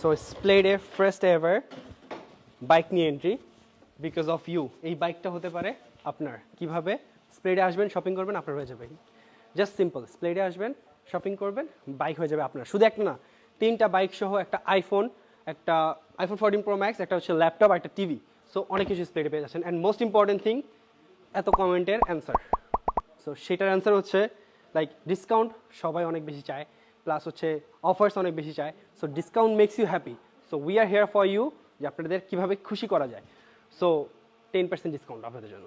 So স্প্লেডে first ever bike নিয়ে entry because of you এই বাইকটা হতে পারে আপনার। কীভাবে? স্প্লেডে আসবেন শপিং করবেন, আপনার হয়ে যাবে। জাস্ট সিম্পল স্প্লেডে আসবেন শপিং করবেন বাইক হয়ে যাবে আপনার। শুধু একটা না, তিনটা বাইক সহ একটা আইফোন একটা আইফোন ফোরটিন প্রো ম্যাক্স একটা হচ্ছে ল্যাপটপ একটা টিভি সো অনেক কিছু স্প্লেডে পেয়ে যাচ্ছেন। অ্যান্ড মোস্ট ইম্পর্টেন্ট থিং এত কমেন্টের অ্যান্সার সো সেটার অ্যান্সার হচ্ছে লাইক ডিসকাউন্ট সবাই অনেক বেশি চায়। প্লাস হচ্ছে অফার্স অনেক বেশি চায়। So discount makes you happy so we are here for you যে আপনাদের কীভাবে খুশি করা যায়। সো টেন পার্সেন্ট ডিসকাউন্ট আপনাদের জন্য।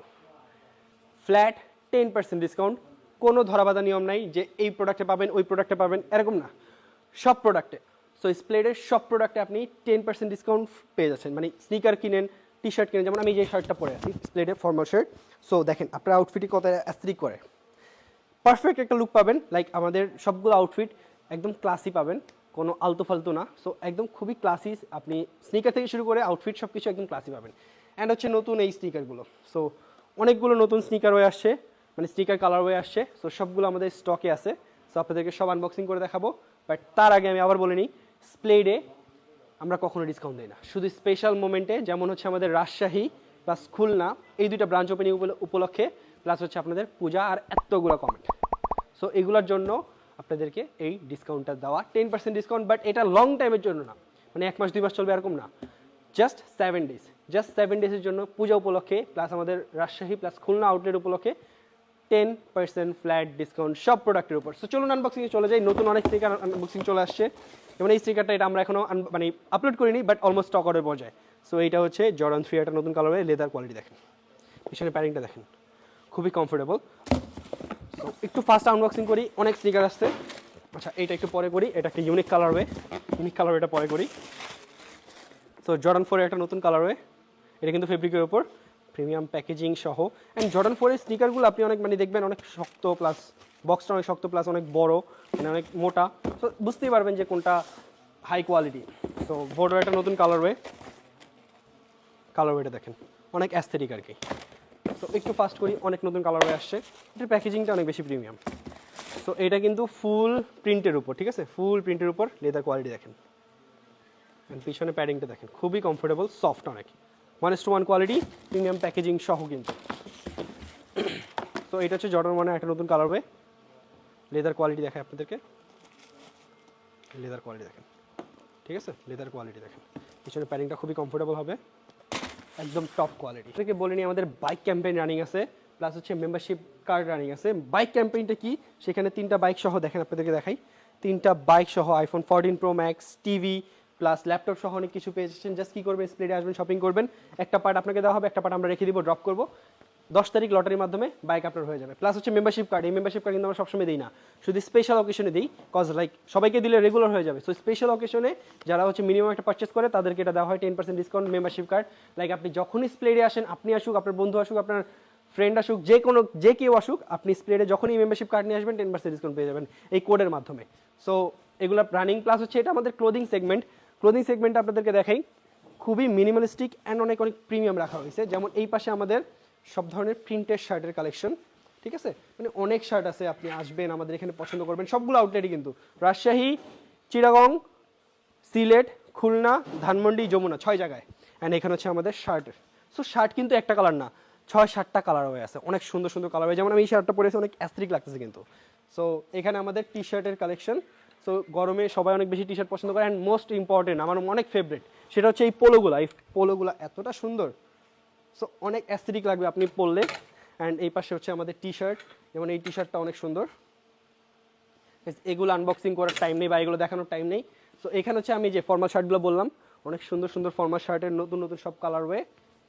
ফ্ল্যাট টেন পার্সেন্ট ডিসকাউন্ট কোনো ধরাবাধা নিয়ম নাই যে এই প্রোডাক্টে পাবেন, ওই প্রোডাক্টে পাবেন, এরকম না। সব প্রোডাক্টে সো স্প্লেডের সব প্রোডাক্টে আপনি টেন পার্সেন্ট ডিসকাউন্ট পেয়ে যাচ্ছেন। মানে স্নিকার কিনেন টি শার্ট কিনেন, যেমন আমি যে শার্টটা পরে আছি স্প্লেডের ফর্মাল শার্ট সো দেখেন, আপনার আউটফিটই কত অ্যাস্ত্রিক করে। পারফেক্ট একটা লুক পাবেন লাইক আমাদের সবগুলো আউটফিট একদম ক্লাসি পাবেন, কোনো আলতু ফালতু না। সো একদম খুবই ক্লাসি আপনি স্নিকার থেকে শুরু করে আউটফিট সব কিছু একদম ক্লাসি পাবেন। অ্যান্ড হচ্ছে নতুন এই স্নিকারগুলো সো অনেকগুলো নতুন স্নিকার হয়ে আসছে মানে স্নিকার কালার হয়ে আসছে। সো সবগুলো আমাদের স্টকে আছে। সো আপনাদেরকে সব আনবক্সিং করে দেখাবো। বাট তার আগে আমি আবার বলে নিই স্প্লেডে আমরা কখনো ডিসকাউন্ট দিই না। শুধু স্পেশাল মোমেন্টে যেমন হচ্ছে আমাদের রাজশাহী প্লাস খুলনা, এই দুইটা ব্রাঞ্চ ওপেনিং উপলক্ষে প্লাস হচ্ছে আপনাদের পূজা আর এতগুলো কমেন্ট সো এগুলোর জন্য আপনাদেরকে এই ডিসকাউন্টটা দেওয়া। টেন পার্সেন্ট ডিসকাউন্ট বাট এটা লং টাইমের জন্য না। মানে এক মাস, দুই মাস চলবে এরকম না। Just seven days just seven ডেজের জন্য পূজা উপলক্ষে প্লাস আমাদের রাজশাহী প্লাস খুলনা আউটলেট উপলক্ষে টেন পার্সেন্ট ফ্ল্যাট ডিসকাউন্ট সব প্রোডাক্টের উপর। সো চলুন আনবক্সিংয়ে চলে যাই। নতুন অনেক স্টিকার আনবক্সিং চলে আসছে। যেমন এই স্টিকারটা এটা আমরা এখনও মানে আপলোড করিনি বাট অলমোস্ট স্টক অর্ডার পর্যায়ে সো এইটা হচ্ছে জর্ডন থ্রি একটা নতুন কালারের লেদার কোয়ালিটি দেখেন। পিছনে প্যারিংটা দেখেন। খুবই কমফোর্টেবল তো একটু ফাস্ট আনবক্সিং করি, অনেক স্নিকার আসছে। আচ্ছা এইটা একটু পরে করি, এটা একটা unique colour way unique colour এটা পরে করি। তো জর্ডান ফোরের একটা নতুন কালার ওয়ে এটা কিন্তু ফেব্রিকের ওপর প্রিমিয়াম প্যাকেজিং সহ। অ্যান্ড জর্ডান ফোরের স্নিকারগুলো আপনি অনেক মানে দেখবেন অনেক শক্ত প্লাস বক্সটা অনেক শক্ত প্লাস অনেক বড় মানে অনেক মোটা। তো বুঝতেই পারবেন যে কোনটা হাই কোয়ালিটি তো বোর্ডের একটা নতুন কালার ওয়ে কালার ওয়েটা দেখেন। অনেক অ্যাস্থেটিক আর কি। তো একটু ফাস্ট করি, অনেক নতুন কালার হয়ে আসছে। এটার প্যাকেজিংটা অনেক বেশি প্রিমিয়াম তো এটা কিন্তু ফুল প্রিন্টের উপর, ঠিক আছে? ফুল প্রিন্টের উপর লেদার কোয়ালিটি দেখেন। পিছনে প্যাডিংটা দেখেন, খুবই কমফোর্টেবল সফট অনেক। One to one quality premium packaging সহ কিন্তু। তো এটা হচ্ছে জর্ডন ওয়ানের একটা নতুন কালার হবে লেদার কোয়ালিটি দেখায় আপনাদেরকে। লেদার কোয়ালিটি দেখেন। ঠিক আছে? লেদার কোয়ালিটি দেখেন। পিছনে প্যাডিংটা খুবই কমফোর্টেবল হবে। একদম টপ কোয়ালিটি থেকে বলে নিই আমাদের বাইক ক্যাম্পেইন রানিং আছে প্লাস হচ্ছে মেম্বারশিপ কার্ড রানিং আছে। বাইক ক্যাম্পেইনটা কি? সেখানে তিনটা বাইক সহ, দেখেন আপনাদেরকে দেখাই। তিনটা বাইক সহ iPhone fourteen pro max TV plus laptop সহ অনেক কিছু পেয়ে যাচ্ছেন। জাস্ট কী করবেন? স্প্লিটে আসবেন শপিং করবেন। একটা পার্ট আপনাকে দেওয়া হবে, একটা পার্ট আমরা রেখে দিব ড্রপ করব। দশ তারিখ লটারির মাধ্যমে বাইক আপনার হয়ে যাবে। প্লাস হচ্ছে মেম্বারশিপ কার্ড এই মেম্বারশিপ কার্ড কিন্তু আমরা সবসময় দিই না। শুধু স্পেশাল অকেশনে দিই কজ লাইক সবাইকে দিলে রেগুলার হয়ে যাবে। সো স্পেশাল অকেশনে যারা হচ্ছে মিনিমাম একটা পারচেস করে, তাদেরকে এটা দেওয়া হয় ten percent discount membership card like আপনি যখনই স্প্লেডে আসেন, আপনি আসুক, আপনার বন্ধু আসুক, আপনার ফ্রেন্ড আসুক, যে কোনো, যে কেউ আসুক, আপনি স্প্লেডে যখনই মেম্বারশিপ কার্ড নিয়ে আসবেন টেন পার্সেন্ট ডিসকাউন্ট পেয়ে যাবেন এই কোডের মাধ্যমে। সো এগুলো রানিং প্লাস হচ্ছে এটা আমাদের ক্লোদিং সেগমেন্ট ক্লোদিং সেগমেন্ট আপনাদেরকে দেখাই। খুবই মিনিমালিস্টিক অ্যান্ড অনেক অনেক প্রিমিয়াম রাখা হয়েছে। যেমন এই পাশে আমাদের সব ধরনের প্রিন্টেড শার্টের কালেকশন ঠিক আছে? মানে অনেক শার্ট আছে, আপনি আসবেন, আমাদের এখানে পছন্দ করবেন, সবগুলো আউটলেটই কিন্তু। রাজশাহী চিরাগং সিলেট, খুলনা, ধানমন্ডি, যমুনা, ছয় জায়গায়। অ্যান্ড এখানে হচ্ছে আমাদের শার্ট সো শার্ট কিন্তু একটা কালার না, ছয়, সাতটা কালার হয়ে আছে। অনেক সুন্দর সুন্দর কালার হয়ে যেমন আমি এই শার্টটা পরেছি, অনেক অ্যাস্ত্রিক লাগতেছে কিন্তু। সো এখানে আমাদের টি শার্টের কালেকশন সো গরমে সবাই অনেক বেশি টি শার্ট পছন্দ করে। অ্যান্ড মোস্ট ইম্পর্টেন্ট আমার অনেক ফেভারিট সেটা হচ্ছে এই পোলোগুলা এই পোলোগুলা এতটা সুন্দর সো অনেক অ্যাস্থেটিক লাগবে আপনি পরলে। অ্যান্ড এই পাশে হচ্ছে আমাদের টি শার্ট যেমন এই টি শার্টটা অনেক সুন্দর। এগুলো আনবক্সিং করার টাইম নেই বা এগুলো দেখানোর টাইম নেই। সো এখানে হচ্ছে আমি যে ফর্মাল শার্টগুলো বললাম, অনেক সুন্দর সুন্দর ফর্মাল শার্টের নতুন নতুন সব কালার ওয়ে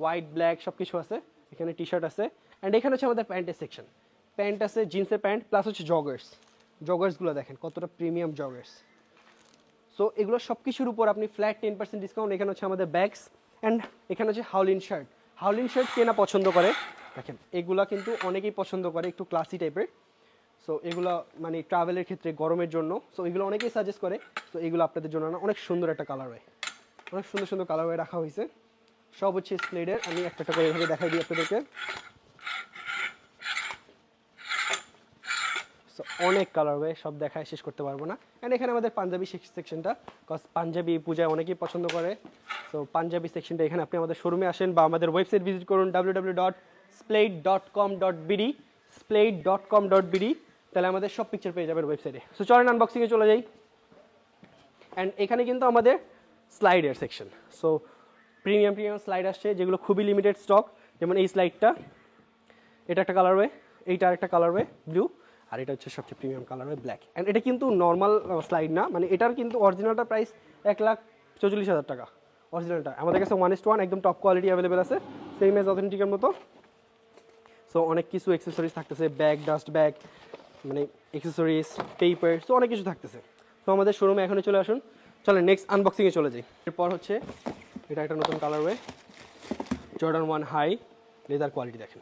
হোয়াইট ব্ল্যাক সব কিছু আছে। এখানে টি শার্ট আছে। অ্যান্ড এখানে হচ্ছে আমাদের প্যান্টের সেকশন প্যান্ট আছে জিন্সের প্যান্ট প্লাস হচ্ছে জগার্স জগার্সগুলো দেখেন, কতটা প্রিমিয়াম জগার্স সো এগুলো সব কিছুর উপর আপনি ফ্ল্যাট টেন পার্সেন্ট ডিসকাউন্ট এখানে হচ্ছে আমাদের ব্যাগস অ্যান্ড এখানে হচ্ছে হাউলিন শার্ট হাউলিন শার্ট কেনা পছন্দ করে? দেখেন, এগুলা কিন্তু অনেকেই পছন্দ করে, একটু ক্লাসি টাইপের সো এগুলো মানে ট্রাভেলের ক্ষেত্রে গরমের জন্য। সো এগুলো অনেকেই সাজেস্ট করে। তো এগুলো আপনাদের জন্য না, অনেক সুন্দর একটা কালার হয়। অনেক সুন্দর সুন্দর কালার হয়ে রাখা হয়েছে। সব হচ্ছে স্প্লেডের আমি একটা একটা করে এভাবে দেখাই দিই আপনাদেরকে। সো অনেক কালার হবে সব দেখায়, শেষ করতে পারব না। অ্যান্ড এখানে আমাদের পাঞ্জাবি সেকশনটা কজ পাঞ্জাবি পূজায় অনেকেই পছন্দ করে। তো পাঞ্জাবি সেকশনটা এখানে আপনি আমাদের শোরুমে আসেন বা আমাদের ওয়েবসাইট ভিজিট করুন W dot dot com dot BD dot com dot BD তাহলে আমাদের সব পিকচার পেয়ে যাবেন ওয়েবসাইটে সো চলেন আনবক্সিংয়ে চলে যাই। অ্যান্ড এখানে কিন্তু আমাদের স্লাইডের section so premium premium slide আসছে, যেগুলো খুবই লিমিটেড স্টক যেমন এই স্লাইডটা এটা একটা কালার ওয়ে এইটা আরেকটা কালার ওয়ে ব্লু আর এটা হচ্ছে সবচেয়ে premium colour way black and এটা কিন্তু নর্মাল স্লাইড না। মানে এটার কিন্তু অরিজিনালটা প্রাইস এক লাখ চৌচল্লিশ হাজার টাকা। অরিজিনালটা। আমাদের কাছে ওয়ান ইস্ট ওয়ান একদম টপ কোয়ালিটি অ্যাভেলেবেল আছে সেম এজ অথেন্টিকের মতো। সো অনেক কিছু অ্যাক্সেসরিজ থাকতেছে ব্যাগ ডাস্ট ব্যাগ মানে অ্যাক্সেসরিজ পেপার সো অনেক কিছু থাকতেছে। তো আমাদের শোরুমে এখনই চলে আসুন। চলে নেক্সট আনবক্সিংয়ে চলে যাই। এরপর হচ্ছে, এটা একটা নতুন colour way Jordan one high leather quality দেখেন।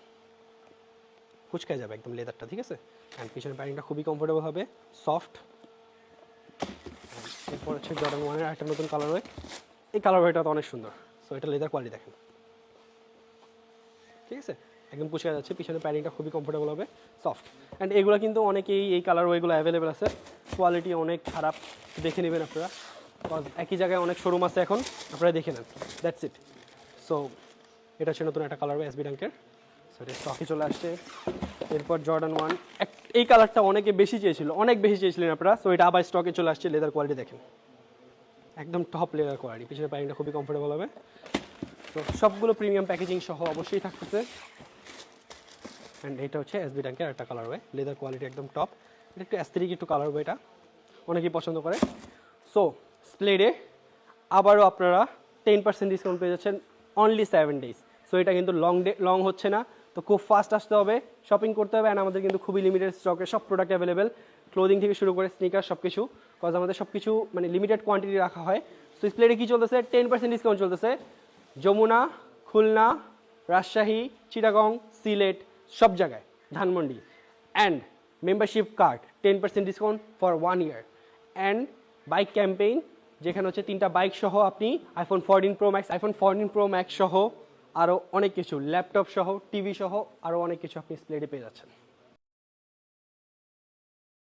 কুচকায় যাবে একদম লেদারটা ঠিক আছে? অ্যান্ড পিছনের প্যাডিংটা খুবই কমফোর্টেবল হবে সফট এরপর হচ্ছে জর্ডান ওয়ানের একটা নতুন কালার ওয়ে এই কালার ওয়েটা তো অনেক সুন্দর। সো এটা লেদার কোয়ালিটি দেখেন। ঠিক আছে? একদম পুষে যাচ্ছে। পিছনে প্যাডিংটা খুবই কমফোর্টেবল হবে। সফট অ্যান্ড এগুলো কিন্তু অনেকেই এই কালার ওয়েগুলো অ্যাভেলেবেল আছে। কোয়ালিটি অনেক খারাপ। দেখে নেবেন আপনারা। একই জায়গায় অনেক শোরুম আছে এখন। আপনারা দেখে নেন। দ্যাটস ইট সো এটা হচ্ছে নতুন একটা কালার এসবি ব্যাংকের সো এটা স্টকে চলে আসছে। এরপর জর্ডান ওয়ান এক এই কালারটা অনেকে বেশি চেয়েছিল। অনেক বেশি চেয়েছিলেন আপনারা। সো এটা আবার স্টকে চলে আসছে। লেদার কোয়ালিটি দেখেন। একদম টপ লেদার কোয়ালিটি পিছনে প্যাকিংটা খুবই কমফোর্টেবল হবে। তো সবগুলো প্রিমিয়াম প্যাকেজিং সহ অবশ্যই থাকতেছে। অ্যান্ড এটা হচ্ছে এসবি ট্যাঙ্কের একটা কালার ওয়ে লেদার কোয়ালিটি একদম টপ এটা একটু অ্যাস্থেটিক একটু কালার ওয়ে এটা। অনেকেই পছন্দ করে। সো স্প্লেডে আবারও আপনারা টেন পার্সেন্ট ডিসকাউন্ট পেয়ে যাচ্ছেন অনলি সেভেন ডেজ সো এটা কিন্তু লং ডে লং হচ্ছে না। তো খুব ফাস্ট আসতে হবে। শপিং করতে হবে। অ্যান্ড আমাদের কিন্তু খুবই লিমিটেড স্টকে সব প্রোডাক্ট অ্যাভেলেবেল ক্লোদিং থেকে শুরু করে স্নিকার সব কিছু কজ আমাদের সব কিছু মানে লিমিটেড কোয়ান্টিটি রাখা হয়। সো স্প্লেডে কী চলতেছে? টেন পার্সেন্ট ডিসকাউন্ট চলতেছে। যমুনা, খুলনা, রাজশাহী, চিটাগং, সিলেট, সব জায়গায়, Dhanmondi. And membership card ten percent discount for one year and bike campaign যেখানে হচ্ছে তিনটা বাইক সহ আপনি iPhone fourteen pro max iPhone fourteen pro max সহ আরও অনেক কিছু। ল্যাপটপ সহ টিভি সহ আরও অনেক কিছু আপনি স্প্লেডে পেয়ে যাচ্ছেন।